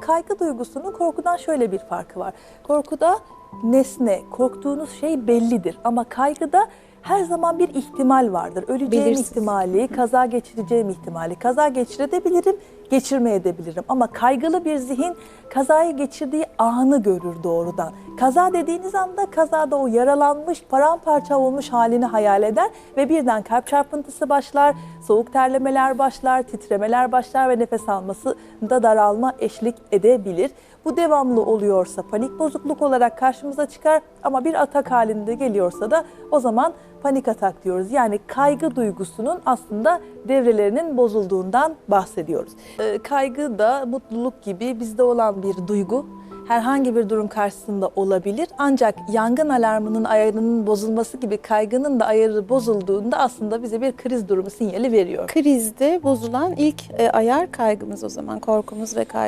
Kaygı duygusunun korkudan şöyle bir farkı var. Korkuda nesne, korktuğunuz şey bellidir ama kaygıda her zaman bir ihtimal vardır. Öleceğim Belirsiz. ihtimali, kaza geçireceğim ihtimali. Kaza geçirebilirim, geçirmeyebilirim. Ama kaygılı bir zihin kazayı geçirdiği anı görür doğrudan. Kaza dediğiniz anda kazada o yaralanmış, paramparça olmuş halini hayal eder ve birden kalp çarpıntısı başlar, soğuk terlemeler başlar, titremeler başlar ve nefes almasında daralma eşlik edebilir. Bu devamlı oluyorsa panik bozukluk olarak karşımıza çıkar ama bir atak halinde geliyorsa da o zaman panik atak diyoruz. Yani kaygı duygusunun aslında devrelerinin bozulduğundan bahsediyoruz. Ee, kaygı da mutluluk gibi bizde olan bir duygu. Herhangi bir durum karşısında olabilir. Ancak yangın alarmının ayarının bozulması gibi kaygının da ayarı bozulduğunda aslında bize bir kriz durumu sinyali veriyor. Krizde bozulan ilk e, ayar kaygımız o zaman korkumuz ve kaygımız.